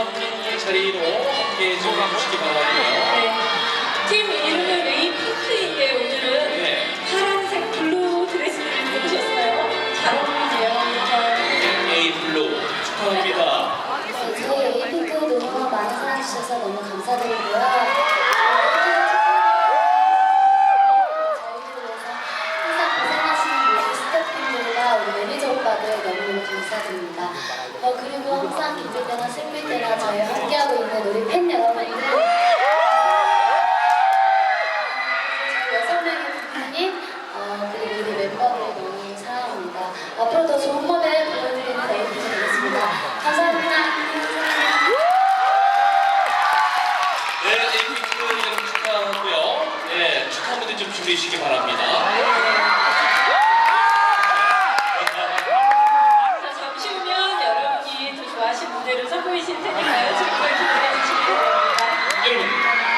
수상소감 자리로 함께 좀 해주시기 바라고요. 네. 팀 이름은 에이핑크인데 오늘은 네. 파란색 블루 드레스를 입으셨어요. 잘 어울리세요. 그렇죠? 에이블루 축하합니다. 네, 저희 에이핑크 너무 많은 사랑해주셔서 너무 감사드리고요. 저희를 위해서 항상 고생하시는 모든 스태프분들과 우리 매니저 오빠들 너무너무 감사드립니다. 어, 그리고 항상 때 팬 여러분들 저희 여섯 명의 팬이 어, 그리고 우리 멤버들 너무 사랑합니다. 앞으로 더 좋은 무대 보여드리는 레이트 되겠습니다. 감사합니다. 네, 네 그 에이핑크 여러분 축하하고요. 네, 축하 무대 좀 줄이시기 바랍니다. 자, 잠시 후면 여러분이 더 좋아하신 무대를 선보이실 테니까요. 정말 기대해 주세요.